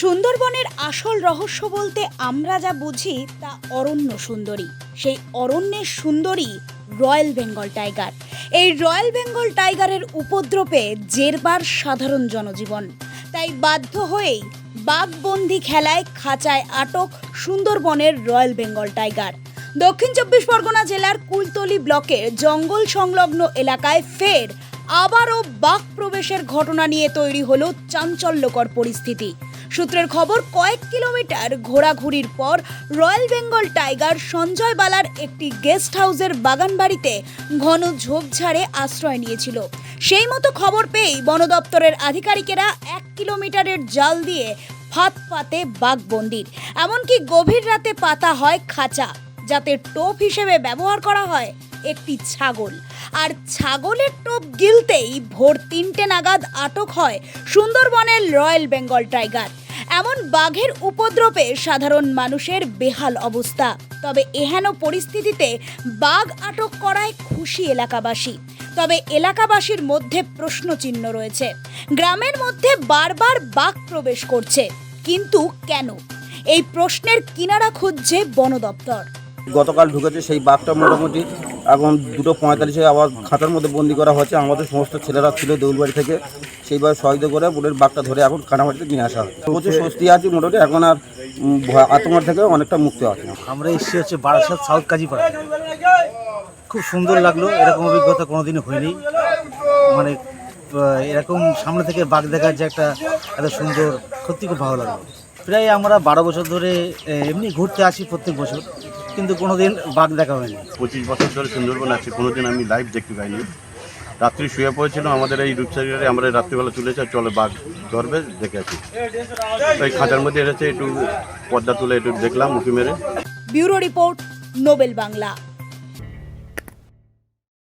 সুন্দরবনের আসল রহস্য বলতে আমরা যা বুঝি তা অরণ্য সুন্দরী। সেই অরণ্যের সুন্দরী রয়্যাল বেঙ্গল টাইগার। এই রয়্যাল বেঙ্গল টাইগারের উপদ্রবে জেরবার সাধারণ জনজীবন। তাই বাধ্য হয়েই বাঘবন্দি খেলায় খাঁচায় আটক সুন্দরবনের রয়্যাল বেঙ্গল টাইগার। দক্ষিণ চব্বিশ পরগনা জেলার কুলতলি ব্লকের জঙ্গল সংলগ্ন এলাকায় ফের আবারও বাঘ প্রবেশের ঘটনা নিয়ে তৈরি হলো চাঞ্চল্যকর পরিস্থিতি। সূত্রের খবর, কয়েক কিলোমিটার ঘোরাঘুরির পর রয়্যাল বেঙ্গল টাইগার সঞ্জয় বালার একটি গেস্ট হাউসের বাগানবাড়িতে ঘন ঝোপঝাড়ে আশ্রয় নিয়েছিল। সেই মতো খবর পেয়েই বন দপ্তরের আধিকারিকেরা এক কিলোমিটারের জাল দিয়ে ফাঁদ পাতে বাঘবন্দির। এমনকি গভীর রাতে পাতা হয় খাঁচা, যাতে টোপ হিসেবে ব্যবহার করা হয় একটি ছাগল। আর ছাগলের টোপ গিলতেই ভোর তিনটে নাগাদ আটক হয় সুন্দরবনের রয়্যাল বেঙ্গল টাইগার। এমন বাঘের উপদ্রবে সাধারণ মানুষের বেহাল অবস্থা। তবে এহেন পরিস্থিতিতে বাঘ আটক করায় খুশি এলাকাবাসী। তবে এলাকাবাসীর মধ্যে প্রশ্নচিহ্ন রয়েছে। গ্রামের মধ্যে বারবার বাঘ প্রবেশ করছে। কিন্তু কেন? এই প্রশ্নের কিনারা খুঁজছে বন দপ্তর গতকাল ঢুকেছে সেই বাঘটা মোটামুটি এখন দুটো পঁয়তাল্লিশে আবার খাতার মধ্যে বন্দি করা হয়েছে। আমাদের সমস্ত ছেলেরা ছিল দেউলবাড়ি থেকে। সেইভাবে সহযোগিতা করে বোনের বাঘটা ধরে এখন কানামাটিতে নিয়ে আসা হয় প্রচুর স্বস্তি আছে মোটামুটি। এখন আর আতঙ্ক থেকে অনেকটা মুক্ত আছে। আমরা এসেছি হচ্ছে বারাসাত, সাউথ কাজীপাড়া। খুব সুন্দর লাগল। এরকম অভিজ্ঞতা কোনোদিনও হয়নি। মানে এরকম সামনে থেকে বাঘ দেখার যে একটা এত সুন্দর, সত্যি খুব ভালো লাগল। প্রায় আমরা বারো বছর ধরে এমনি ঘুরতে আসি প্রত্যেক বছর। কিন্তু কোনোদিন বাঘ দেখা হয়নি। পঁচিশ বছর ধরে সুন্দরবন আছে কোনোদিন আমি লাইভ দেখতে পাইনি। রাত্রি শুয়ে পড়েছিল আমাদের এই রূপসাগরে আমরা রাত্রিবেলা তুলেছে চলে বাঘ ধরবে দেখে আছি ওই খাঁচার মধ্যে এসেছে একটু পর্দা তুলে একটু দেখলাম উঁকি মেরে। Bureau report Nobel Bangla.